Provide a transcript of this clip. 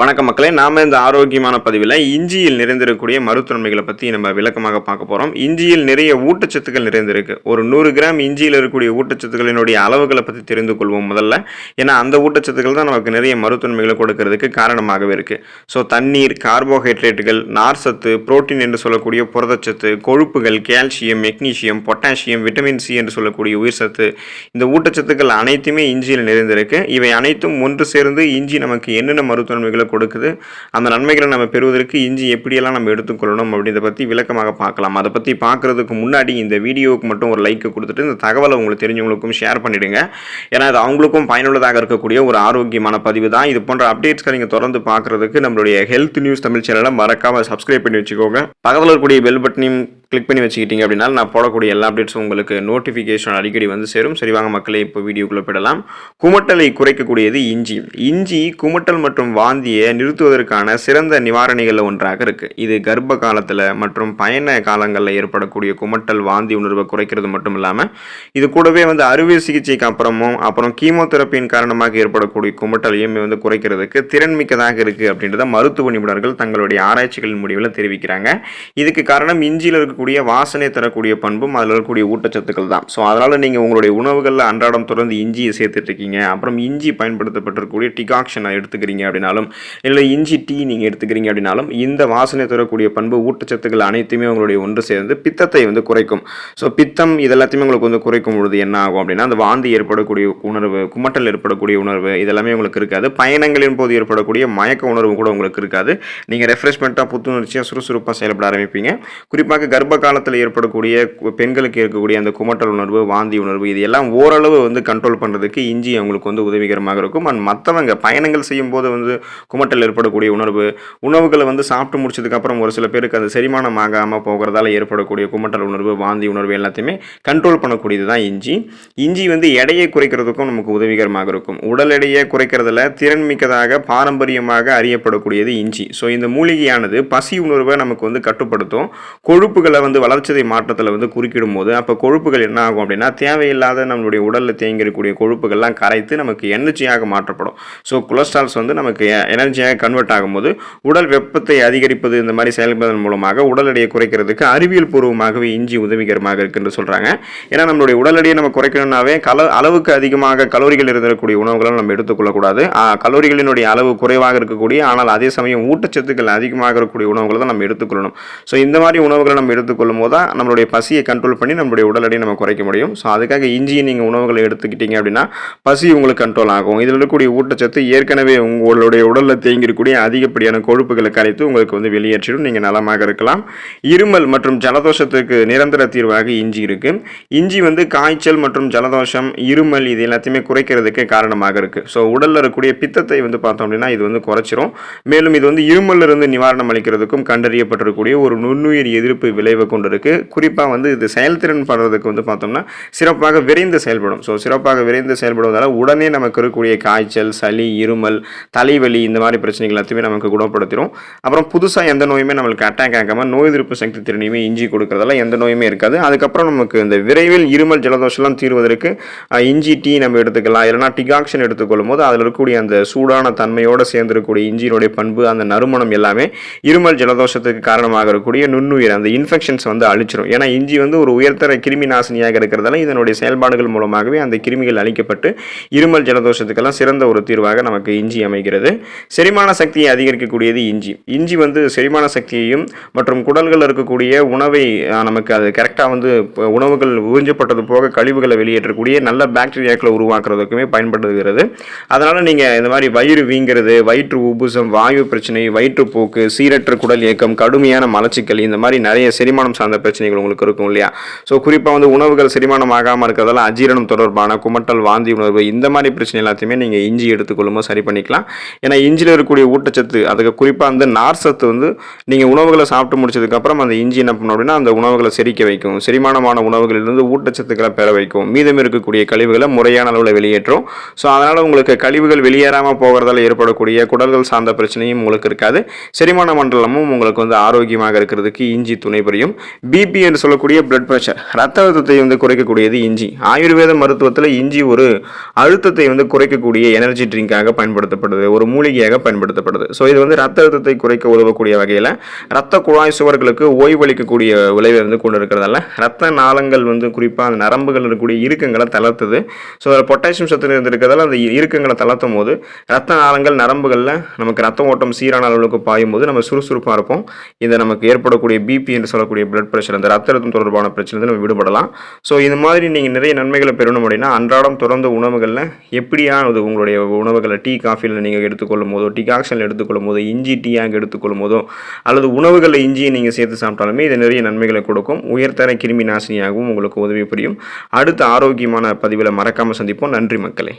வணக்கம் மக்களே நாம இந்த ஆரோக்கியமான பதிவில் இஞ்சியில் நிறைந்திருக்கக்கூடிய மருத்துவன்மைகளை பற்றி நம்ம விளக்கமாக பார்க்க போகிறோம் இஞ்சியில் நிறைய ஊட்டச்சத்துக்கள் நிறைந்திருக்கு. ஒரு நூறு கிராம் இஞ்சியில் இருக்கக்கூடிய ஊட்டச்சத்துக்களினுடைய அளவுகளை பற்றி தெரிந்து கொள்வோம் முதல்ல. ஏன்னா அந்த ஊட்டச்சத்துக்கள் தான் நமக்கு நிறைய மருத்துவன்மைகளை கொடுக்கறதுக்கு காரணமாகவே இருக்குது ஸோ தண்ணீர் கார்போஹைட்ரேட்டுகள் நார் சத்து புரோட்டீன் என்று சொல்லக்கூடிய புரதச்சத்து கொழுப்புகள் calcium magnesium potassium vitamin C என்று சொல்லக்கூடிய உயிர் சத்து. இந்த ஊட்டச்சத்துக்கள் அனைத்துமே இஞ்சியில் நிறைந்திருக்கு. இவை அனைத்தும் ஒன்று சேர்ந்து இஞ்சி நமக்கு என்னென்ன மருத்துவன்மைகளை கொடுக்குது. அந்த நன்மைகளை நம்ம பெறுவதற்கு இஞ்சி எப்படியெல்லாம் நம்ம எடுத்துக்கொள்ளணும் அப்படின்றத பற்றி விளக்கமாக பார்க்கலாம். அதை பற்றி பார்க்குறதுக்கு முன்னாடி இந்த வீடியோவுக்கு மட்டும் ஒரு லைக் கொடுத்துட்டு இந்த தகவலை உங்களுக்கு தெரிஞ்சவங்களுக்கும் ஷேர் பண்ணிடுங்க. ஏன்னா அது அவங்களுக்கும் பயனுள்ளதாக இருக்கக்கூடிய ஒரு ஆரோக்கியமான பதிவு தான். இது போன்ற அப்டேட்ஸ்களை நீங்கள் தொடர்ந்து பார்க்குறதுக்கு நம்மளுடைய ஹெல்த் நியூஸ் தமிழ் சேனலை மறக்காமல் சப்ஸ்கிரைப் பண்ணி வச்சுக்கோங்க. பக்கத்தில் இருக்கக்கூடிய பெல் பட்டனையும் கிளிக் பண்ணி வச்சுக்கிட்டீங்க அப்படின்னா நான் போடக்கூடிய எல்லா அப்டேட்ஸும் உங்களுக்கு நோட்டிஃபிகேஷன் அடிக்கடி வந்து சேரும். சரி வாங்க மக்களே இப்போ வீடியோக்குள்ளே போயிடலாம். குமட்டலை குறைக்கக்கூடியது இஞ்சி. இஞ்சி குமட்டல் மற்றும் வாந்தியை நிறுத்துவதற்கான சிறந்த நிவாரணிகளில் ஒன்றாக இருக்குது இது கர்ப்ப காலத்தில் மற்றும் பயண காலங்களில் ஏற்படக்கூடிய குமட்டல் வாந்தி உணர்வை குறைக்கிறது மட்டும் இல்லாமல் இது கூடவே வந்து அறுவை சிகிச்சைக்கு அப்புறமும் அப்புறம் கீமோதெரப்பியின் காரணமாக ஏற்படக்கூடிய குமட்டலையும் வந்து குறைக்கிறதுக்கு திறன்மிக்கதாக இருக்குது அப்படின்றத மருத்துவ நிபுணர்கள் தங்களுடைய ஆராய்ச்சிகளின் முடிவில் தெரிவிக்கிறாங்க. இதுக்கு காரணம் இஞ்சியில் இருக்க இருக்கக்கூடிய வாசனை தரக்கூடிய பண்பும் அதில் இருக்கக்கூடிய ஊட்டச்சத்துக்கள் தான் ஸோ அதனால் நீங்கள் உங்களுடைய உணவுகளில் அன்றாடம் தொடர்ந்து இஞ்சியை சேர்த்துட்ருக்கீங்க. அப்புறம் இஞ்சி பயன்படுத்தப்பட்டிருக்கக்கூடிய டிகாக்ஷனை எடுத்துக்கிறீங்க அப்படின்னாலும் இல்லை இஞ்சி டீ நீங்கள் எடுத்துக்கிறீங்க அப்படின்னாலும் இந்த வாசனை தரக்கூடிய பண்பு ஊட்டச்சத்துக்கள் அனைத்துமே உங்களுடைய ஒன்று சேர்ந்து பித்தத்தை வந்து குறைக்கும். ஸோ பித்தம் இதெல்லாத்தையுமே உங்களுக்கு வந்து குறைக்கும் பொழுது என்ன ஆகும் அப்படின்னா அந்த வாந்தி ஏற்படக்கூடிய உணர்வு குமட்டல் ஏற்படக்கூடிய உணர்வு இதெல்லாமே உங்களுக்கு இருக்காது. பயணங்களின் போது ஏற்படக்கூடிய மயக்க உணர்வு கூட உங்களுக்கு இருக்காது. நீங்கள் ரெஃப்ரெஷ்மெண்ட்டாக புத்துணர்ச்சியாக சுறுசுறுப்பாக செயல்பட ஆரம்பிப்பீங்க. குறிப்பாக கர்ப்ப காலத்தில் ஏற்படக்கூடிய பெண்களுக்கு இருக்கக்கூடிய அந்த குமட்டல் உணர்வு வாந்தி உணர்வு இது எல்லாம் ஓரளவு வந்து கண்ட்ரோல் பண்ணுறதுக்கு இஞ்சி அவங்களுக்கு வந்து உதவிகரமாக இருக்கும். அண்ட் மற்றவங்க பயணங்கள் செய்யும் போது வந்து குமட்டல் ஏற்படக்கூடிய உணர்வு உணவுகளை வந்து சாப்பிட்டு முடிச்சதுக்கப்புறம் ஒரு சில பேருக்கு அது செரிமானம் ஆகாமல் போகிறதால ஏற்படக்கூடிய குமட்டல் உணர்வு வாந்தி உணர்வு எல்லாத்தையுமே கண்ட்ரோல் பண்ணக்கூடியது தான் இஞ்சி. இஞ்சி வந்து எடையை குறைக்கிறதுக்கும் நமக்கு உதவிகரமாக இருக்கும். உடல் எடையை குறைக்கிறதுல திறன்மிக்கதாக பாரம்பரியமாக அறியப்படக்கூடியது இஞ்சி. ஸோ இந்த மூலிகையானது பசி உணர்வை நமக்கு வந்து கட்டுப்படுத்தும். கொழுப்புகளை வந்து வளர்ச்சிதை மாற்றத்தில் வந்து குறுக்கிடும் போது அப்போ கொழுப்புகள் என்ன ஆகும் அப்படின்னா தேவையில்லாத நம்மளுடைய உடலில் தேங்கி கொழுப்புகள்லாம் கரைத்து நமக்கு எனர்ஜியாக மாற்றப்படும். ஸோ கொலஸ்ட்ரால்ஸ் வந்து நமக்கு எனர்ஜியாக கன்வெர்ட் ஆகும்போது உடல் வெப்பத்தை அதிகரிப்பது இந்த மாதிரி செயல்படுவதன் மூலமாக உடல் எடையை குறைக்கிறதுக்கு அறிவியல் பூர்வமாகவே இஞ்சி உதவிகரமாக இருக்குன்னு சொல்கிறாங்க ஏன்னா நம்மளுடைய உடல் எடையை நம்ம குறைக்கணும்னாவே கல அளவுக்கு அதிகமாக கலோரிகள் இருந்திருக்கக்கூடிய உணவுகளை நம்ம எடுத்துக்கொள்ளக்கூடாது. கலோரிகளினுடைய அளவு குறைவாக இருக்கக்கூடிய ஆனால் அதே சமயம் ஊட்டச்சத்துக்கள் அதிகமாக இருக்கக்கூடிய உணவுகளை தான் நம்ம எடுத்துக்கொள்ளணும். ஸோ இந்த மாதிரி உணவுகளை நம்ம எடுத்து எடுத்துக்கொள்ளும் போது தான் நம்மளுடைய பசியை கண்ட்ரோல் பண்ணி நம்மளுடைய உடல் எடையை நம்ம குறைக்க முடியும். ஸோ அதுக்காக இஞ்சியை நீங்கள் உணவுகளை எடுத்துக்கிட்டீங்க அப்படின்னா பசி உங்களுக்கு கண்ட்ரோல் ஆகும். இதில் இருக்கக்கூடிய ஊட்டச்சத்து ஏற்கனவே உங்களுடைய உடலில் தேங்கியிருக்கக்கூடிய அதிகப்படியான கொழுப்புகளை கரைத்து உங்களுக்கு வந்து வெளியேற்றிடும். நீங்கள் நலமாக இருக்கலாம். இருமல் மற்றும் ஜலதோஷத்துக்கு நிரந்தர தீர்வாக இஞ்சி இருக்கு. இஞ்சி வந்து காய்ச்சல் மற்றும் ஜலதோஷம் இருமல் இது எல்லாத்தையுமே குறைக்கிறதுக்கு காரணமாக இருக்கு. ஸோ உடலில் இருக்கக்கூடிய பித்தத்தை வந்து பார்த்தோம் அப்படின்னா இது வந்து குறைச்சிரும். மேலும் இது வந்து இருமல்ல இருந்து நிவாரணம் அளிக்கிறதுக்கும் கண்டறியப்பட்டிருக்கக்கூடிய ஒரு நுண்ணுயிர் எதிர்ப்பு விளைவு கொண்டிருக்கு. குறிப்பாக வந்து இது செயல்திறன் படுறதுக்கு வந்து பார்த்தோம்னா சிறப்பாக விரைந்து செயல்படும். ஸோ சிறப்பாக விரைந்து செயல்படுவதால் உடனே நமக்கு இருக்கக்கூடிய காய்ச்சல் சளி இருமல் தலைவலி இந்த மாதிரி பிரச்சனைகள் எல்லாத்தையுமே நமக்கு குணப்படுத்திடும் அப்புறம் புதுசாக எந்த நோயுமே நம்மளுக்கு அட்டாக் ஆகாமல் நோய் எதிர்ப்பு சக்தி திறனையுமே இஞ்சி கொடுக்குறதால எந்த நோயுமே இருக்காது. அதுக்கப்புறம் நமக்கு இந்த விரைவில் இருமல் ஜலதோஷம்லாம் தீர்வதற்கு இஞ்சி டீ நம்ம எடுத்துக்கலாம். இல்லைனா டிகாக்ஷன் எடுத்துக்கொள்ளும் போது அதில் இருக்கக்கூடிய அந்த சூடான தன்மையோடு சேர்ந்திருக்கக்கூடிய இஞ்சியினுடைய பண்பு அந்த நறுமணம் எல்லாமே இருமல் ஜலதோஷத்துக்கு காரணமாக இருக்கக்கூடிய நுண்ணுயிர் அந்த இன்ஃபெக்ஷன்ஸ் வந்து அழிச்சிடும் ஏன்னா இஞ்சி வந்து ஒரு உயர்தர கிருமி நாசினியாக இருக்கிறதால இதனுடைய செயல்பாடுகள் மூலமாகவே அந்த கிருமிகள் அழிக்கப்பட்டு இருமல் ஜலதோஷத்துக்கெல்லாம் சிறந்த ஒரு தீர்வாக நமக்கு இஞ்சி அமைகிறது. செரிமான சக்தியை அதிகரிக்கக்கூடியது இஞ்சி. இஞ்சி வந்து செரிமான சக்தியையும் மற்றும் குடல்களில் இருக்கக்கூடிய உணவை நமக்கு அது கரெக்டாக வந்து உணவுகள் உறிஞ்சப்பட்டது போக கழிவுகளை வெளியேற்றக்கூடிய நல்ல பாக்டீரியாக்களை உருவாக்குறதுக்குமே பயன்படுகிறது. அதனால் நீங்கள் இந்த மாதிரி வயிறு வீங்கிறது வயிற்று உபுசம் வாயு பிரச்சனை வயிற்றுப்போக்கு சீரற்ற குடல் இயக்கம் கடுமையான மலச்சிக்கல் இந்த மாதிரி நிறைய செரிமானம் சார்ந்த பிரச்சனைகள் உங்களுக்கு இருக்கும் இல்லையா? ஸோ குறிப்பாக வந்து உணவுகள் செரிமானம் ஆகாமல் இருக்கிறதால அஜீரணம் தொடர்பான குமட்டல் வாந்தி உணர்வு இந்த மாதிரி பிரச்சனை எல்லாத்தையுமே நீங்கள் இஞ்சி எடுத்துக்கொள்ளும்போது சரி பண்ணிக்கலாம். ஏன்னா இஞ்சியில் இருக்கக்கூடிய ஊட்டச்சத்து அதுக்கு குறிப்பாக வந்து நார் சத்து வந்து நீங்கள் உணவுகளை சாப்பிட்டு முடிச்சதுக்கப்புறம் அந்த இஞ்சி என்ன பண்ணும் அப்படின்னா அந்த உணவுகளை செரிக்க வைக்கும். செரிமானமான உணவுகளிலிருந்து ஊட்டச்சத்துக்களை பெற வைக்கும். மீதம் இருக்கக்கூடிய கழிவுகளை முறையான அளவில் வெளியேற்றும். ஸோ அதனால் உங்களுக்கு கழிவுகள் வெளியேறாமல் போகிறதால ஏற்படக்கூடிய குடல்கள் சார்ந்த பிரச்சனையும் உங்களுக்கு இருக்காது. செரிமான மண்டலமும் உங்களுக்கு வந்து ஆரோக்கியமாக இருக்கிறதுக்கு இஞ்சி துணை புரியும் முடியும் பிபி என்று சொல்லக்கூடிய பிளட் ப்ரெஷர் ரத்த அழுத்தத்தை வந்து குறைக்கக்கூடியது இஞ்சி. ஆயுர்வேத மருத்துவத்தில் இஞ்சி ஒரு அழுத்தத்தை வந்து குறைக்கக்கூடிய எனர்ஜி ட்ரிங்காக பயன்படுத்தப்படுது ஒரு மூலிகையாக பயன்படுத்தப்படுது. ஸோ இது வந்து ரத்த அழுத்தத்தை குறைக்க உதவக்கூடிய வகையில் ரத்த குழாய் சுவர்களுக்கு ஓய்வளிக்கக்கூடிய விளைவை வந்து கொண்டு இருக்கிறதால ரத்த நாளங்கள் வந்து குறிப்பாக அந்த நரம்புகள் இருக்கக்கூடிய இறுக்கங்களை தளர்த்துது. ஸோ அதில் பொட்டாசியம் சத்து இருந்திருக்கிறதால அந்த இறுக்கங்களை தளர்த்தும் போது ரத்த நாளங்கள் நரம்புகளில் நமக்கு ரத்த ஓட்டம் சீரான அளவுக்கு பாயும் போது நம்ம சுறுசுறுப்பாக இருப்போம். இதை நமக்கு ஏற்படக்கூடிய பிபி என்று சொல்லக்கூடிய பிளட் ப்ரெஷர் அந்த ரத்த அழுத்தம் தொடர்பான பிரச்சனை நம்ம விடுபடலாம். ஸோ இந்த மாதிரி நீங்கள் நிறைய நன்மைகளை பெறணும் அப்படின்னா அன்றாடம் தொடர்ந்த உணவுகளில் எப்படியானது உங்களுடைய உணவுகளை டீ காஃபியில் நீங்கள் எடுத்துக்கொள்ளும் போதோ டிகாக்ஷனில் எடுத்துக்கொள்ளும் போதோ இஞ்சி டீயாக எடுத்துக்கொள்ளும் போதோ அல்லது உணவுகளில் இஞ்சியை நீங்கள் சேர்த்து சாப்பிட்டாலுமே இது நிறைய நன்மைகளை கொடுக்கும். உயர்தர கிருமி நாசினியாகவும் உங்களுக்கு உதவி புரியும். அடுத்த ஆரோக்கியமான பதிவில் மறக்காமல் சந்திப்போம். நன்றி மக்களே.